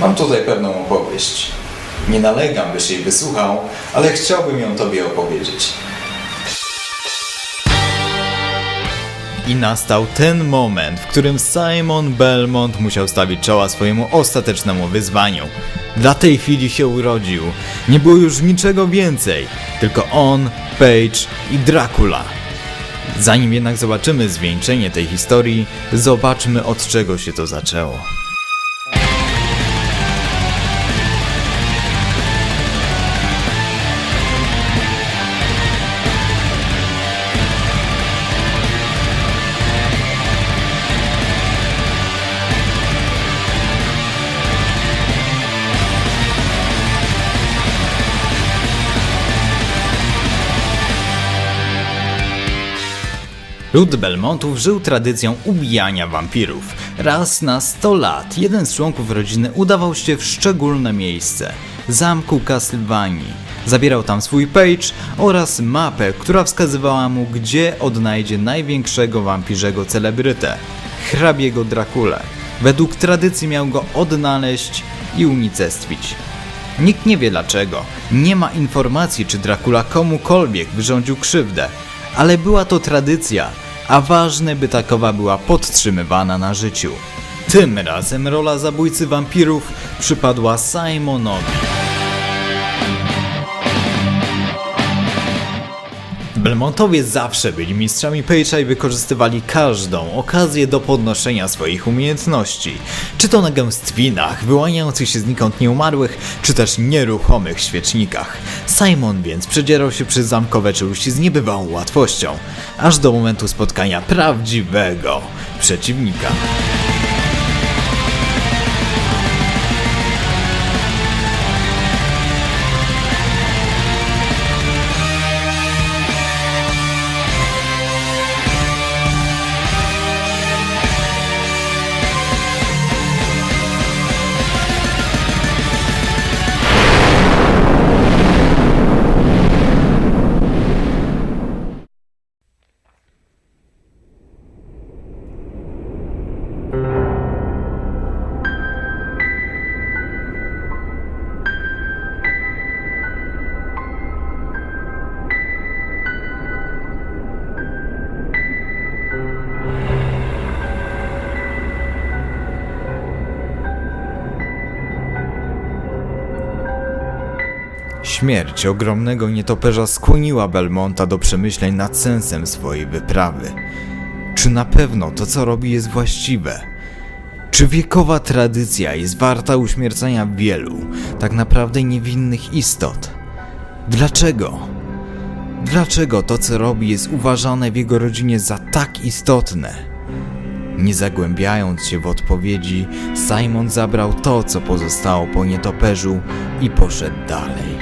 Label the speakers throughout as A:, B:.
A: Mam tutaj pewną opowieść. Nie nalegam, byś jej wysłuchał, ale chciałbym ją tobie opowiedzieć. I nastał ten moment, w którym Simon Belmont musiał stawić czoła swojemu ostatecznemu wyzwaniu. Dla tej chwili się urodził. Nie było już niczego więcej, tylko on, Page i Dracula. Zanim jednak zobaczymy zwieńczenie tej historii, zobaczmy od czego się to zaczęło. Lud Belmontów żył tradycją ubijania wampirów. Raz na 100 lat jeden z członków rodziny udawał się w szczególne miejsce zamku Castlevanii. Zabierał tam swój page oraz mapę, która wskazywała mu, gdzie odnajdzie największego wampirzego celebrytę hrabiego Drakule. Według tradycji miał go odnaleźć i unicestwić. Nikt nie wie dlaczego. Nie ma informacji, czy Dracula komukolwiek wyrządził krzywdę, ale była to tradycja, a ważne, by takowa była podtrzymywana na życiu. Tym razem rola zabójcy wampirów przypadła Simonowi. Belmontowie zawsze byli mistrzami Page'a i wykorzystywali każdą okazję do podnoszenia swoich umiejętności. Czy to na gęstwinach, wyłaniających się znikąd nieumarłych, czy też nieruchomych świecznikach. Simon więc przedzierał się przez zamkowe czeluści z niebywałą łatwością, aż do momentu spotkania prawdziwego przeciwnika. Śmierć ogromnego nietoperza skłoniła Belmonta do przemyśleń nad sensem swojej wyprawy. Czy na pewno to, co robi, jest właściwe? Czy wiekowa tradycja jest warta uśmiercania wielu, tak naprawdę niewinnych istot? Dlaczego? Dlaczego to, co robi, jest uważane w jego rodzinie za tak istotne? Nie zagłębiając się w odpowiedzi, Simon zabrał to, co pozostało po nietoperzu i poszedł dalej.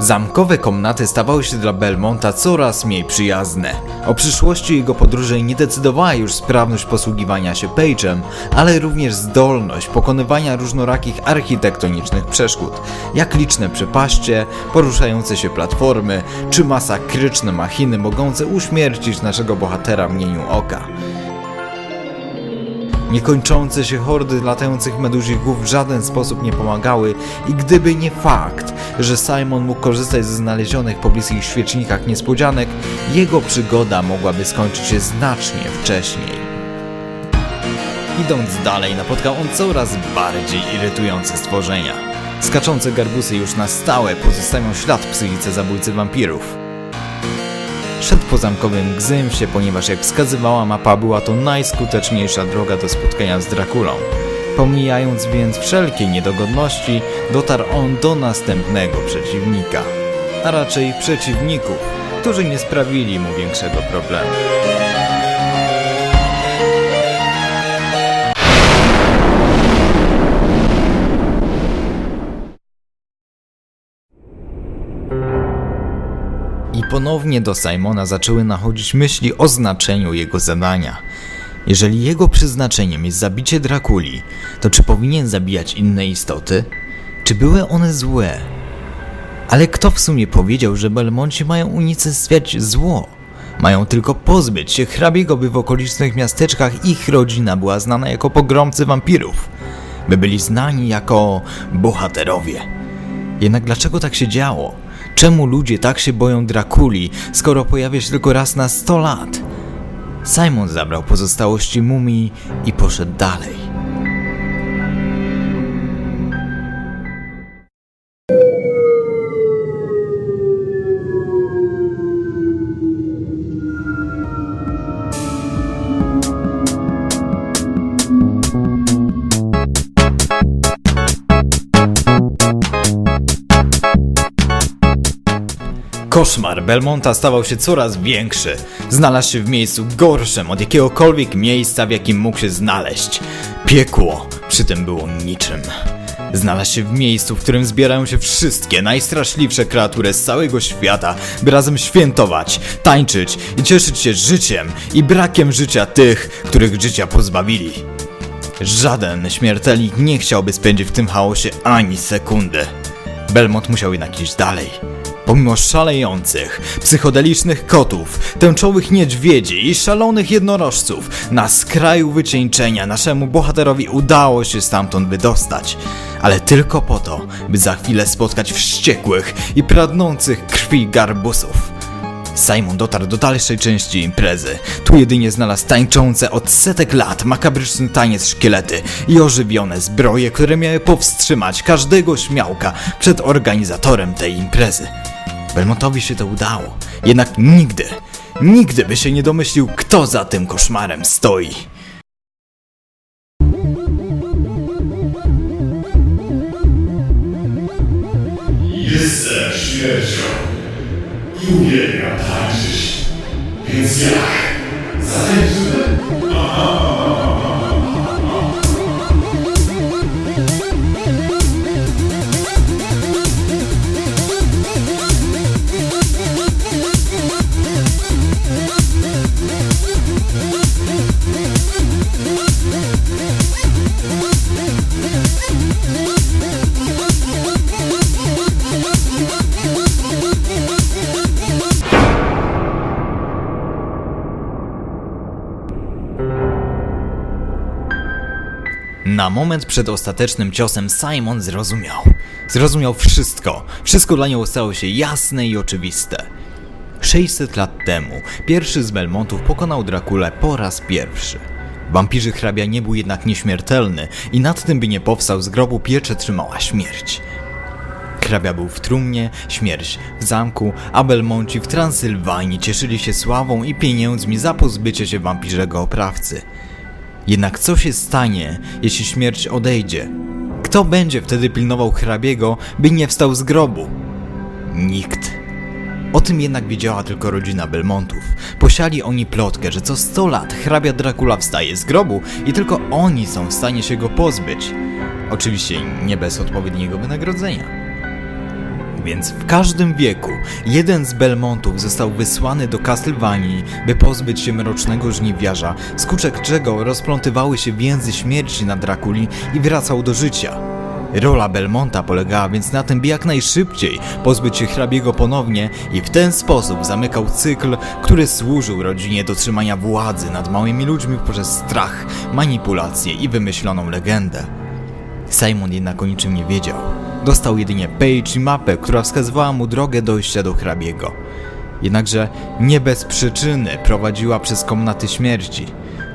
A: Zamkowe komnaty stawały się dla Belmonta coraz mniej przyjazne. O przyszłości jego podróży nie decydowała już sprawność posługiwania się Page'em, ale również zdolność pokonywania różnorakich architektonicznych przeszkód, jak liczne przepaście, poruszające się platformy, czy masakryczne machiny mogące uśmiercić naszego bohatera w mgnieniu oka. Niekończące się hordy latających meduzich głów w żaden sposób nie pomagały i gdyby nie fakt, że Simon mógł korzystać ze znalezionych po bliskich świecznikach niespodzianek, jego przygoda mogłaby skończyć się znacznie wcześniej. Idąc dalej, napotkał on coraz bardziej irytujące stworzenia. Skaczące garbusy już na stałe pozostawią ślad psychice zabójcy wampirów. Szedł po zamkowym Gzymsie, ponieważ jak wskazywała mapa, była to najskuteczniejsza droga do spotkania z Drakulą. Pomijając więc wszelkie niedogodności, dotarł on do następnego przeciwnika. A raczej przeciwników, którzy nie sprawili mu większego problemu. Ponownie do Simona zaczęły nachodzić myśli o znaczeniu jego zadania. Jeżeli jego przeznaczeniem jest zabicie Drakuli, to czy powinien zabijać inne istoty? Czy były one złe? Ale kto w sumie powiedział, że Belmonci mają unicestwiać zło? Mają tylko pozbyć się hrabiego, by w okolicznych miasteczkach ich rodzina była znana jako pogromcy wampirów. By byli znani jako bohaterowie. Jednak dlaczego tak się działo? Czemu ludzie tak się boją Drakuli, skoro pojawia się tylko raz na 100 lat? Simon zabrał pozostałości mumii i poszedł dalej. Koszmar Belmonta stawał się coraz większy. Znalazł się w miejscu gorszym od jakiegokolwiek miejsca, w jakim mógł się znaleźć. Piekło przy tym było niczym. Znalazł się w miejscu, w którym zbierają się wszystkie najstraszliwsze kreatury z całego świata, by razem świętować, tańczyć i cieszyć się życiem i brakiem życia tych, których życia pozbawili. Żaden śmiertelnik nie chciałby spędzić w tym chaosie ani sekundy. Belmont musiał jednak iść dalej. Pomimo szalejących, psychodelicznych kotów, tęczowych niedźwiedzi i szalonych jednorożców, na skraju wycieńczenia naszemu bohaterowi udało się stamtąd wydostać. Ale tylko po to, by za chwilę spotkać wściekłych i pragnących krwi garbusów. Simon dotarł do dalszej części imprezy. Tu jedynie znalazł tańczące od setek lat makabryczny taniec szkielety i ożywione zbroje, które miały powstrzymać każdego śmiałka przed organizatorem tej imprezy. Belmontowi się to udało, jednak nigdy, nigdy by się nie domyślił, kto za tym koszmarem stoi.
B: Jestem śmiercią i uwielbiam tańczyć. Więc jak? Zatańczymy?
A: Na moment przed ostatecznym ciosem Simon zrozumiał. Zrozumiał wszystko. Wszystko dla niego stało się jasne i oczywiste. 600 lat temu pierwszy z Belmontów pokonał Drakulę po raz pierwszy. Wampirzy hrabia nie był jednak nieśmiertelny i nad tym by nie powstał z grobu piecze trzymała śmierć. Hrabia był w trumnie, śmierć w zamku, a Belmonci w Transylwanii cieszyli się sławą i pieniędzmi za pozbycie się wampirzego oprawcy. Jednak co się stanie, jeśli śmierć odejdzie? Kto będzie wtedy pilnował hrabiego, by nie wstał z grobu? Nikt. O tym jednak wiedziała tylko rodzina Belmontów. Posiali oni plotkę, że co 100 lat hrabia Dracula wstaje z grobu i tylko oni są w stanie się go pozbyć. Oczywiście nie bez odpowiedniego wynagrodzenia. Więc w każdym wieku jeden z Belmontów został wysłany do Castlevanii, by pozbyć się mrocznego żniwiarza, skutek czego rozplątywały się więzy śmierci na Drakuli i wracał do życia. Rola Belmonta polegała więc na tym, by jak najszybciej pozbyć się hrabiego ponownie i w ten sposób zamykał cykl, który służył rodzinie do trzymania władzy nad małymi ludźmi poprzez strach, manipulację i wymyśloną legendę. Simon jednak o niczym nie wiedział. Dostał jedynie page i mapę, która wskazywała mu drogę dojścia do hrabiego. Jednakże nie bez przyczyny prowadziła przez komnaty śmierci.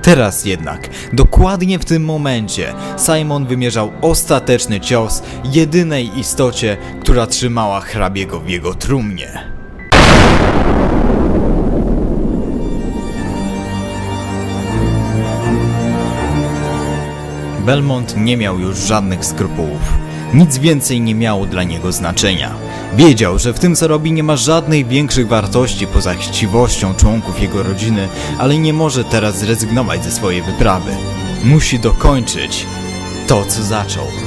A: Teraz jednak, dokładnie w tym momencie, Simon wymierzał ostateczny cios jedynej istocie, która trzymała hrabiego w jego trumnie. Belmont nie miał już żadnych skrupułów. Nic więcej nie miało dla niego znaczenia. Wiedział, że w tym co robi nie ma żadnej większych wartości poza chciwością członków jego rodziny, ale nie może teraz zrezygnować ze swojej wyprawy. Musi dokończyć to, co zaczął.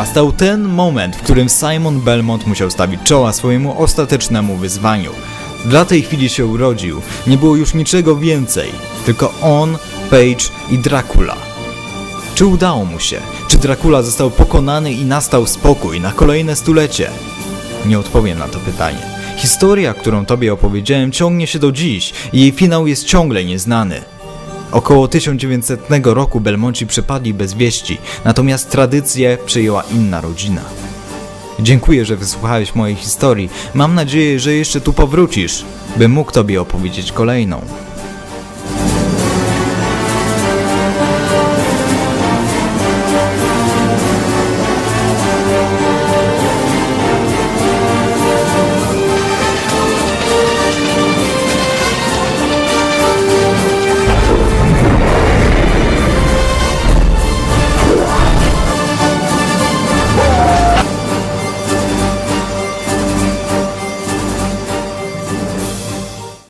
A: Nastał ten moment, w którym Simon Belmont musiał stawić czoła swojemu ostatecznemu wyzwaniu. Dla tej chwili się urodził. Nie było już niczego więcej. Tylko on, Page i Dracula. Czy udało mu się? Czy Dracula został pokonany i nastał spokój na kolejne stulecie? Nie odpowiem na to pytanie. Historia, którą tobie opowiedziałem, ciągnie się do dziś i jej finał jest ciągle nieznany. Około 1900 roku Belmonci przepadli bez wieści, natomiast tradycję przejęła inna rodzina. Dziękuję, że wysłuchałeś mojej historii. Mam nadzieję, że jeszcze tu powrócisz, by mógł tobie opowiedzieć kolejną.